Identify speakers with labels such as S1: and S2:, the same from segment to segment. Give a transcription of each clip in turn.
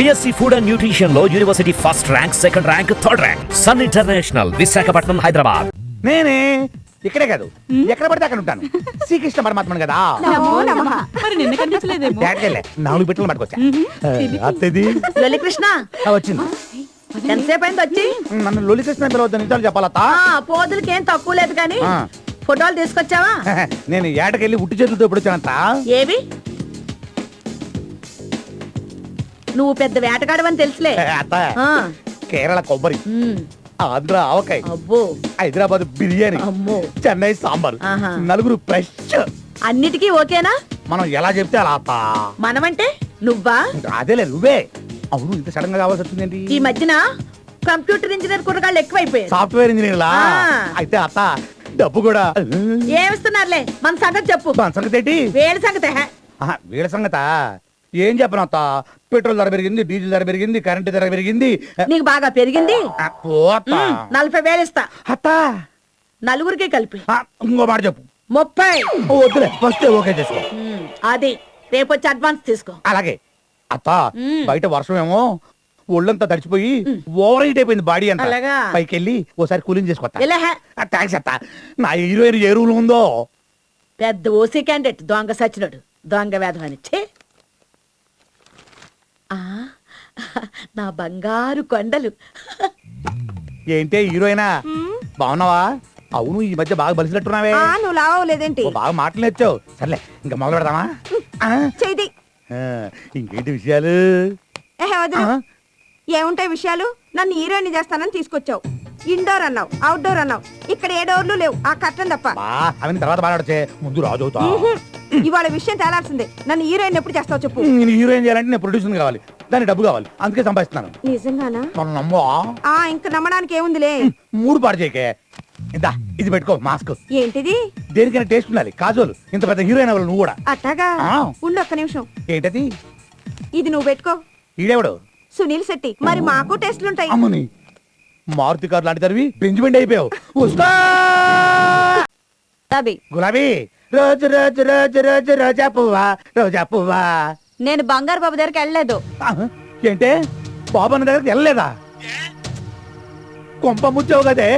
S1: BSc food and న్యూట్రిషన్లో university first rank second rank third rank Sun International Visakhapatnam Hyderabad
S2: నేనే ఇక్కడే కాదు. ఎక్కడ పడితే అక్కడ ఉంటాను. శ్రీకృష్ణ పరమాత్మను కదా.
S3: నమో నమః. మరి నిన్న కనిపించలేదేమో?
S2: ఏటకెళ్ళే నాలుగు బిట్టలు పట్టుకొచ్చా.
S4: కృష్ణ
S2: వచ్చింది.
S4: ఎంతసేపు అయింది వచ్చి?
S2: నన్ను లొలి కృష్ణ పిలవద్దు నిజాలు చెప్పాలత్తా
S4: ఆ పోదులకి ఏం తక్కువ లేదు కానీ. ఫోటోలు తీసుకొచ్చావా?
S2: నేను ఏటకెళ్ళి ఉట్టి చేతులతో ఎప్పుడు వచ్చానంత
S4: ఏవి? నువ్వు పెద్ద వేటగాడవని తెలుసులే.
S2: అత్త కేరళ కొబ్బరి ఆంధ్ర ఆవకాయ
S4: అబ్బో.
S2: హైదరాబాద్ బిర్యానీ
S4: అమ్మో.
S2: చెన్నై సాంబార్. నలుగురు ఫ్రెష్.
S4: అన్నిటికీ ఓకేనా?
S2: మనం ఎలా చెప్తే అలా అత్త.
S4: మనమంటే నువ్వా?
S2: అదేలే నువ్వే. అవును ఇంత సడన్గా కావాల్సి వచ్చిందేంటి
S4: ఈ మధ్యన కంప్యూటర్ ఇంజనీర్ కుర్రగాళ్ళు ఎక్కువైపోయారు.
S2: సాఫ్ట్వేర్ ఇంజనీర్ లా
S4: ఆ.
S2: అయితే అత్త డబ్బు కూడా.
S4: ఏమిస్తున్నారులే? మన సంగతి చెప్పు.
S2: దాని సంగతి ఏంటి?
S4: వేడి సంగతి
S2: వీళ్ళ సంగత? ఏం చెప్పను అత్త? పెట్రోల్ ధర పెరిగింది డీజిల్ ధర పెరిగింది కరెంట్ ధర పెరిగింది.
S4: నీకు బాగా పెరిగింది? నలభై వేలు ఇస్తా.
S2: అత్త.
S4: నలుగురికి కలిపి.
S2: ఇంకో మాట చెప్పు.
S4: ముప్పై.
S2: వద్దులే ఫస్ట్ ఓకే చేసుకో.
S4: అది. రేపు వచ్చి అడ్వాన్స్ తీసుకో.
S2: అలాగే. అత్త. బయట వర్షం ఏమో ఒళ్ళంతా తడిచిపోయి ఓవర్ హీట్ అయిపోయింది బాడీ అంతా? పైకి వెళ్ళి ఓసారి కూలింగ్. థ్యాంక్స్ అత్త. నా హీరోయిన్ ఏ రూల్ ఉందో?
S4: పెద్ద ఓసీ క్యాండిడేట్ దొంగ సచ్చినోడు. దొంగ వేధం అని ఛీ. ఆ నా బంగారు కొండలు.
S2: ఏంటే హీరోయినా? బాగున్నావా? అవును ఈ మధ్య బాగా బలిసినట్టున్నావే.
S3: ఆ నువ్వు లావలేదేంటి?
S2: ఓ, బాగా మాటలు నేర్చావు. సర్లే ఇంకా మొదలు పెడదామా? ఆ? ఇంకేంటి విషయాలు?
S3: ఏహే వదిలు
S2: ఆ?
S3: ఏముంటాయి విషయాలు? నన్ను హీరోయిన్ చేస్తానని తీసుకొచ్చావు. ఇండోర్ అన్నావు అవుట్డోర్ అన్నావు. ఇక్కడ ఏ డోర్లు లేవు ఆ కట్టం తప్ప.
S2: బా అవన్నీ తర్వాత మాట్లాడచ్చే. ముందు రాజు అవుతా.
S3: ఇవాళ విషయం తేలాల్సిందే. నన్ను హీరోయిన్ ఎప్పుడు చేస్తావు చెప్పు.
S2: నేను హీరోయిన్ చేయాలంటే నేను ప్రొడ్యూసర్ కావాలి. దానికి డబ్బు కావాలి. అందుకే సంపాదిస్తున్నాను.
S3: నిజంగానా?
S2: మనం నమ్మో
S3: ఆ ఇంక నమ్మడానికి ఏముందిలే.
S2: మూడు పాడు చేయకే. ఇదా ఇది పెట్టుకో మాస్క్.
S3: ఏంటిది?
S2: దేనికైనా టేస్ట్ ఉండాలి. కాజోలు ఇంత పెద్ద హీరోయిన్ అవ్వాలి నువ్వు కూడా.
S3: అట్టాగా. ఉండు ఒక్క నిమిషం.
S2: ఏంటది?
S3: ఇది నువ్వు పెట్టుకో.
S2: ఈడెవడు?
S3: సునీల్ శెట్టి. మరి మాకు టెస్ట్లుంటాయి
S2: అమ్మని. మారుతి కార్ లాంటి తరివి బెంజిమెంట్ అయిపోయావు. వస్తా గులాబీ. రోజు రోజు రోజు రోజు రోజా పువ్వా రోజా పువ్వా.
S3: నేను బంగారు బాబు దగ్గరికి వెళ్ళలేదు.
S2: ఏంటే? బాబన్న దగ్గరికి వెళ్ళలేదా? కొంప ముచ్చావు కదే.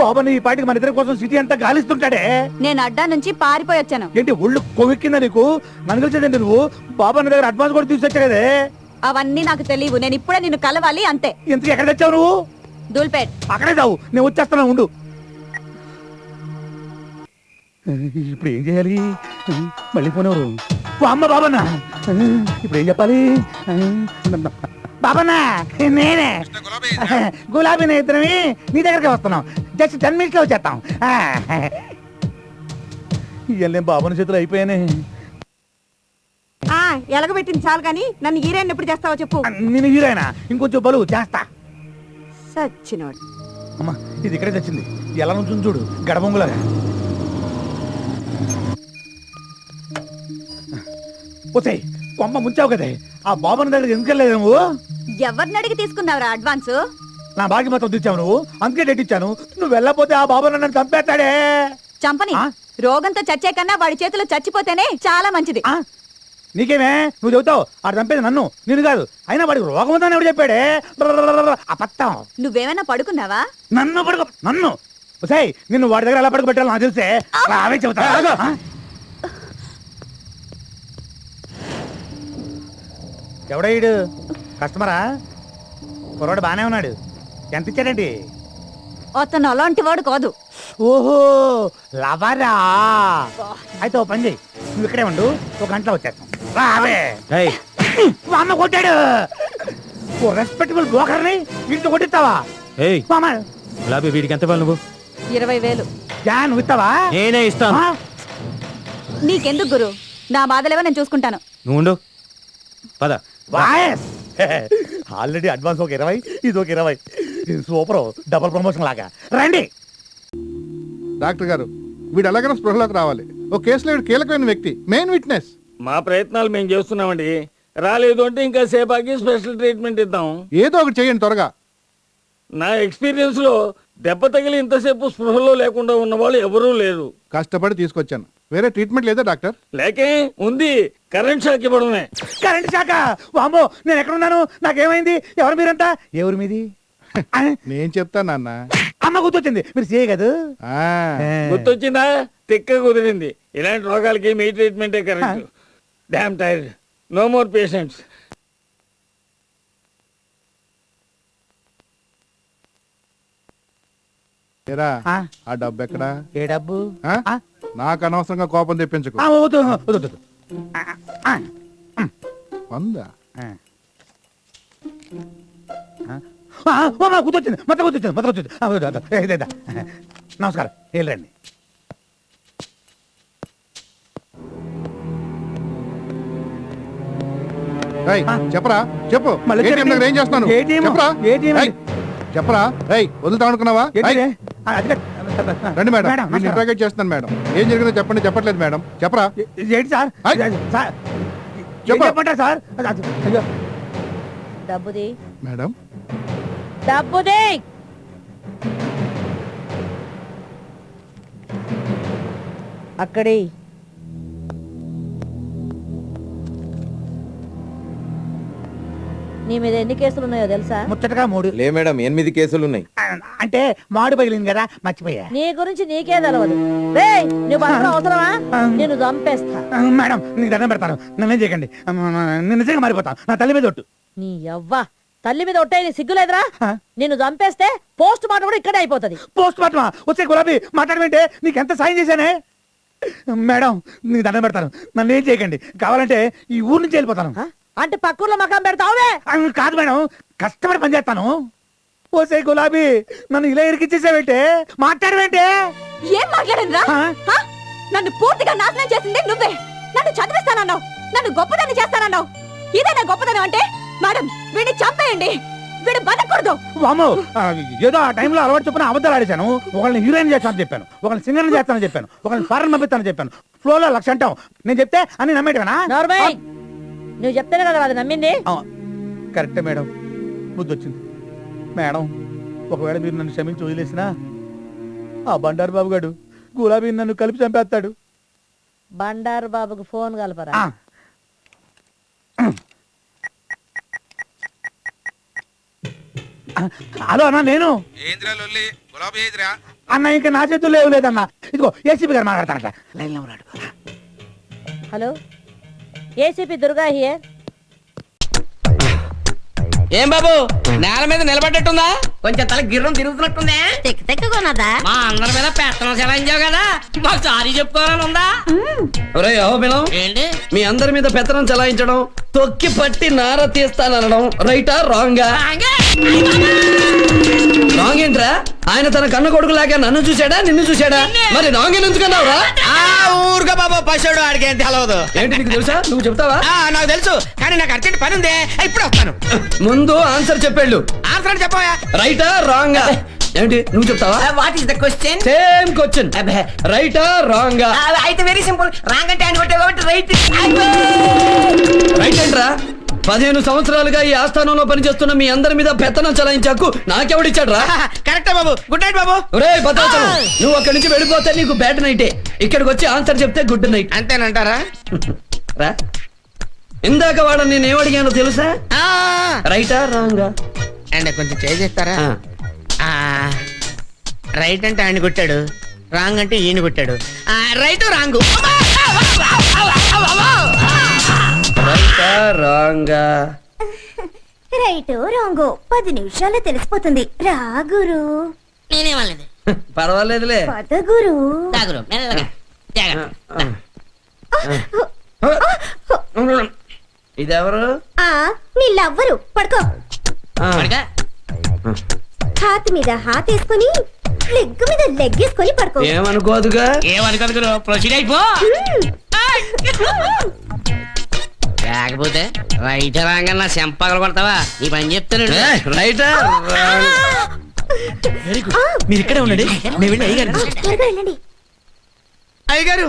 S2: బాబన్న ఈ పాటికి మన ఇద్దరి కోసం సిటీ అంతా గాలిస్తుంటాడే.
S3: నేను అడ్డా నుంచి పారిపోయి వచ్చాను.
S2: ఏంటి ఒళ్ళు కొవ్వెక్కిందా నీకు? నన్ను కలిసేదండి నువ్వు? బాబన్న దగ్గర అడ్వాన్స్ కూడా తీసుకొచ్చా కదే?
S3: అవన్నీ నాకు తెలియవు. నేను ఇప్పుడే నిన్ను కలవాలి అంతే.
S2: ఇంతకు ఎక్కడ తెచ్చావు నువ్వు?
S3: దూల్పేట్
S2: అక్కడే చావు నేను వచ్చేస్తాను ఉండు. ఇప్పుడు ఏం చేయాలి? మళ్ళీ పోనేవారు ఓ అమ్మ బాబన్న. ఇప్పుడు ఏం చెప్పాలి? బాబన్న నేనే. గులాబీ నేత్రమి నీ దగ్గరికి వస్తున్నాం. జస్ట్ టెన్ మినిట్స్లో వచ్చేస్తాం ఇవన్నీ బాబన్న చేతులు అయిపోయానే.
S3: ఆ ఎలగబెట్టింది చాలు కానీ నన్ను హీరోయిన్ ఎప్పుడు చేస్తావో చెప్పు.
S2: నేను హీరోయినా. ఇంకొంచెం బలు చేస్తా.
S3: సచ్చినోడు.
S2: అమ్మా ఇది ఇక్కడే తెచ్చింది. ఎలా నుంచి చూడు గడబొంగులాగా పోతే కొమ్మ ముంచావు కదే. ఆ బాబుని దగ్గర ఎందుకు వెళ్ళలేదు నువ్వు?
S3: ఎవరిని అడిగి తీసుకున్నావురా అడ్వాన్స్?
S2: నా బాగి మొత్తం తెచ్చావు నువ్వు. అందుకే డేట్ ఇచ్చాను. నువ్వు వెళ్ళపోతే ఆ బాబు నన్ను చంపేస్తాడే.
S3: చంపని? రోగంతో చచ్చే కన్నా వాడి చేతిలో చచ్చిపోతేనే చాలా మంచిది?
S2: నీకేమే? నువ్వు చెబుతావు ఆడు చంపేది నన్ను నేను కాదు. అయినా వాడికి రోగం ఉందని ఎవడు చెప్పాడే? అపత్తం
S3: నువ్వేమైనా పడుకున్నావా?
S2: నన్ను పడుకో నన్ను. సై నిన్ను వాడి దగ్గర ఎలా పడుకోబెట్టాలో నాకు తెలిసే. అవే చెబుతా. ఎవడయ్యాడు కస్టమరా? కుర్రాడు బానే ఉన్నాడు. ఎంత ఇచ్చాడండి?
S3: అతను అలాంటి వాడు కాదు.
S2: ఓహో లవరా? అయితే ఓ పని చేయి నువ్వు ఇక్కడే ఉండు ఒక గంటలో వచ్చేస్తాం. రావే అమ్మ కొట్టాడు. ఓ రెస్పెక్టబుల్ బ్రోకర్ని ఇంట్లో కొట్టిస్తావా? మామ
S5: గులాబీ వీడికి ఎంత ఇవ్వాలి నువ్వు?
S3: ఇరవై వేలు.
S2: నువ్వు ఇస్తావా?
S5: నేనే ఇస్తాను.
S2: ఆ?
S3: నీకెందుకు గురు? నా బాధలేవో నేను చూసుకుంటాను.
S5: నువ్వు ఉండు. పద.
S2: వాయస్! ఆల్రెడీ అడ్వాన్స్ ఒక ఇరవై ఇది ఒక ఇరవై. సూపర్ డబుల్ ప్రమోషన్ లాగా. రండి!
S6: డాక్టర్ గారు వీడు ఎలాగైనా స్పృహలోకి రావాలి. ఓ కేసులో వీడు కీలకమైన వ్యక్తి మెయిన్ విట్నెస్.
S7: మా ప్రయత్నాలు మేము చేస్తున్నామండి. రాలేదు అంటే ఇంకా సేపాకి స్పెషల్ ట్రీట్మెంట్ ఇద్దాం.
S6: ఏదో ఒకటి చేయండి త్వరగా.
S7: నా ఎక్స్పీరియన్స్లో దెబ్బ తగిలి ఇంతసేపు స్పృహలో లేకుండా ఉన్న వాళ్ళు ఎవరూ లేరు.
S6: కష్టపడి తీసుకొచ్చాను. వేరే ట్రీట్మెంట్ లేదా డాక్టర్
S7: లేకే ఉంది. కరెంట్ షాక్ ఇవ్వడమే.
S2: కరెంట్ శాఖ వామ్మో నేను ఎక్కడున్నాను నాకేమైంది? ఎవరు మీరంతా? ఎవరు మీది?
S6: నేను చెప్తా నాన్న.
S2: అమ్మ గుర్తొచ్చింది. మీరు చేయ కదా?
S6: ఆ,
S7: గుర్తొచ్చిందా? తిక్క కుదిరింది. ఇలాంటి రోగాలకి మీ ట్రీట్మెంటే correct damn tired no more patients
S6: ఏరా?
S2: ఆ,
S6: ఆ డబ్బు ఎక్కడా?
S2: ఏ డబ్బు?
S6: ఆ?
S2: ఆ,
S6: నాకు అనవసరంగా కోపం తెప్పించుకో
S2: ఆ, వద్దు, వద్దు, వద్దు, వద్దు. ఆ, ఆ,
S6: వందా
S2: ఆ. ఆ, ఆ, ఓ, మా గుర్తొచ్చింది మొత్తం గుర్తొచ్చింది మొత్తం గుర్తొచ్చింది ఆ, వద్దు, వద్దు. ఏ, ఇదే, ఇదే. నమస్కారం వెళ్ళండి ఆ.
S6: చెప్పరా చెప్పు
S2: మళ్ళీ
S6: ATM
S2: చెప్పండి.
S6: దగ్గర ఏం చేస్తున్నాను
S2: ATM?
S6: చెప్పరా ఏయ్, చెప్పరా వదులుతా అనుకున్నావా?
S2: ఆ, అది కాదు.
S6: రండి మేడం. నేను. ఇంట్రాగేట్ చేస్తున్నాను మేడం. ఏం జరిగిందో చెప్పండి చెప్పట్లేదు మేడం. చెప్పరా?
S2: ఏంటి సార్?
S6: ఆయ్.
S2: సార్.
S8: డబ్బుది
S6: మేడం.
S8: డబ్బుది అక్కడి. నీ మీద ఎన్ని కేసులు ఉన్నాయో తెలుసా?
S2: ముచ్చటగా మూడు.
S9: లే మేడం ఎనిమిది కేసులు ఉన్నాయి
S2: అంటే మాడు పగిలింది కదా మర్చిపోయా.
S8: నీ గురించి నీకే తెలవదు. రేయ్ నువ్వు బతకడం అవసరమా? నేను చంపేస్తా.
S2: మేడం నీకు దండం పెడతాను. నన్నేం చేయకండి. నేను నిజంగా మారిపోతాను. నా తల్లి మీద ఒట్టు.
S8: నీ యవ్వ. తల్లి మీద ఒట్టే నీ సిగ్గులేదురా?
S2: ఆ.
S8: నిన్ను చంపేస్తే పోస్ట్ మార్టం కూడా ఇక్కడే అయిపోతది.
S2: పోస్ట్ మార్టమా? వచ్చే గులాబీ మాట్లాడమంటే నీకు ఎంత సాయం చేశానే? మేడం నీకు దండం పెడతాను. నన్ను ఏం చేయకండి. కావాలంటే ఈ ఊరు నుంచి వెళ్ళిపోతాను?
S8: అంటే పక్కూర్లో మకాం పెడతావువే
S2: ఆ, కాదు మేడం. కష్టపడి పని చేస్తాను. ఓసే గులాబీ నన్ను ఇలా ఇరికిచ్చేసావేంటే? మాట్లాడవేంటే?
S10: ఏం మాట్లాడిందిరా?
S2: ఆ?
S10: హ? నన్ను పూర్తిగా నాశనం చేసింది నువ్వే. నన్ను చదివిస్తానన్నావు. నన్ను గొప్పదాన్ని చేస్తానన్నావు. ఇదేనా గొప్పదనం అంటే? మేడం వీడిని చంపేయండి. వీడు బతకూడదు.
S2: వామ్మో ఆ, ఏదో ఆ టైంలో అలవాటు చొప్పున అబద్ధాలు ఆడేశాను. ఒకళ్ళని హీరోయిన్ చేస్తానని చెప్పాను. ఒకళ్ళని సింగర్ చేస్తానని చెప్పాను. ఒకళ్ళని ఫారెన్ పంపిస్తానని చెప్పాను. ఫ్లోలో లక్ష అంటాం. నేను చెప్తే అన్ని నమ్మేటవేనా?
S8: నార్మల్ నువ్వు చెప్తేనే కదా అది నమ్మింది?
S2: కరెక్టే మేడం. బుద్ధి వచ్చింది మేడం ఒకవేళ మీరు నన్ను క్షమించి వదిలేసినా ఆ బండారు బాబు గారు గులాబీ నన్ను కలిపి చంపేస్తాడు.
S8: బండారు బాబుకు ఫోన్ కలపరా?
S2: హలో అన్న నేను? అన్న ఇంకా నా చేతుల్లో లేవు లేదన్న. ఇదిగో ఏసీపీ గారు మాట్లాడతానట లైన్లో ఉన్నాడు.
S8: హలో? ACP Durga here.
S11: ఏం బాబు? నేల మీద నిలబడ్డట్టుందా? కొంచెం తల గిర్రం తిరుగుతున్నట్టుందే.
S10: తెక్కు తెక్కుకోనదా
S11: మా అందరి మీద పెత్తనం చెలాయించావు కదా? మాకు సారీ చెప్పుకోవాలని ఉందా? ఒరే అహోబిలం ఏంటి? మీ అందరి మీద పెత్తనం చెలాయించడం తొక్కి పట్టి నార తీస్తానడం రైటా రాంగా? రాంగ్. ఏంట్రా ఆయన తన కన్న కొడుకు లాగా నన్ను చూశాడా నిన్ను చూశాడా? మరి రాంగ్ ఎందుకన్నావురా?
S9: ఊరుగా బాబా పశువుడు ఆడికి ఏం తెలవదు.
S11: ఏంటి నీకు తెలుసా? నువ్వు చెప్తావా?
S9: ఆ, నాకు తెలుసు. కానీ నాకు అర్జెంట్ పని ఉంది. ఇప్పుడు వస్తాను.
S11: ముందు ఆన్సర్ చెప్పేళ్ళు.
S9: ఆన్సర్ చెప్పవా?
S11: రైటా రాంగా ఏంటి నువ్వు చెప్తావా?
S9: What is the question
S11: same question రైటా రాంగా
S9: అయితే వెరీ సింపుల్ రాంగ్ అంటే ఆయన కొట్టావు కాబట్టి రైట్
S11: రైట్ ఏంట్రా? పదిహేను సంవత్సరాలుగా ఈ ఆస్థానంలో పనిచేస్తున్న మీ అందరి మీద పెత్తనం చలాయించాకు నాకెవడిచ్చాడు రా
S9: కరెక్టే బాబు. గుడ్ నైట్ బాబు.
S11: ఒరే భద్రాచలం నువ్వు అక్కడి నుంచి వెళ్ళిపోతే నీకు బ్యాడ్ నైటే ఇక్కడికి వచ్చి ఆన్సర్ చెప్తే గుడ్ నైట్
S9: అంతేనంటారా?
S11: రా. ఇందాక వాడు నేను ఏమడిగానో తెలుసా? రైటా రాంగా
S9: అండ్ కొంచెం చేసేస్తారా రైట్ అంటే ఆయన కొట్టాడు. రాంగ్ అంటే ఈయన కొట్టాడు. రైట్ రాంగ్
S11: రైటా రాంగా.
S10: రైట్ రాంగో. పది నిమిషాల్లో తెలిసిపోతుంది. రా గురు.
S9: నేనేమలేదు
S11: పర్వాలేదులే.
S10: పద గురు.
S9: దాగురు మెల్లగా జాగ్రత్త.
S11: ఇదెవరు?
S10: ఆ నీ లవ్వరు. పడుకో.
S11: ఆ,
S9: పడకా.
S10: హాత్ మీద హాత్ వేసుకొని లెగ్ మీద లెగ్ వేసుకొని పడుకో.
S11: ఏమనుకోదుగా?
S9: ఏమనుకోదు గురు. ప్రొసీడ్ అయిపో. లేకపోతే రైట్ రాంగ్ నా చెంపగలు కొడతావా? ఈ పని చెప్తాను
S11: రైటా
S9: మీరు ఇక్కడే ఉండండి. మేము వెళ్ళి అయ్యగారు
S10: త్వరగా వెళ్ళండి.
S9: అయ్యగారు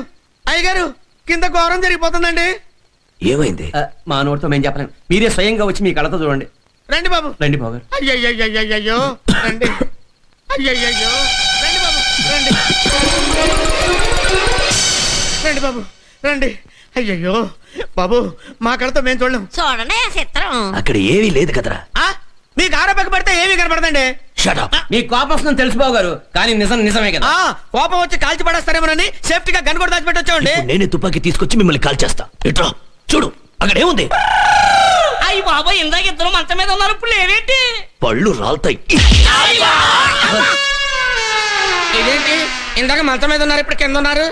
S9: అయ్యగారు కింద ఘోరం జరిగిపోతుందండి.
S11: ఏమైంది? మా నోటితో మేము చెప్పలేం. మీరే స్వయంగా వచ్చి మీ కళ్ళతో చూడండి.
S9: రండి బాబు.
S11: రండి బాగారు
S9: అయ్యయ్యయ్యయ్యో రండి. అయ్యయ్యయ్యో రండి బాబు రండి. రండి బాబు రండి. అయ్యయ్యో బాబు మా కళ్ళతో మేము చూడలేం.
S12: చూడండి చిత్రం.
S13: అక్కడ ఏమీ లేదు కదరా.
S9: ఆ? మీకు ఆరోపక పడితే ఏమీ కనపడదండి.
S13: షటప్. మీ కోపం వస్తుందని తెలుసు బాబు గారు కానీ నిజం నిజమే కదా.
S9: ఆ కోపం వచ్చి కాల్చి పడేస్తారేమోనని సేఫ్టీగా గన్ కూడా దాచిపెట్టి వచ్చామండి
S13: నేనే తుపాకీ తీసుకొచ్చి మిమ్మల్ని కాల్ చేస్తా ఇట్రా చూడు అక్కడ ఏముంది
S12: అయ్యి బాబా ఇందాక ఇద్దరు మంచం మీద ఉన్నారు ఇప్పుడు లేవేంటి?
S13: పళ్ళు రాల్తాయి.
S9: ఇదేంటి? ఇందాక మంచం మీద ఉన్నారు ఇప్పుడు కింద ఉన్నారు.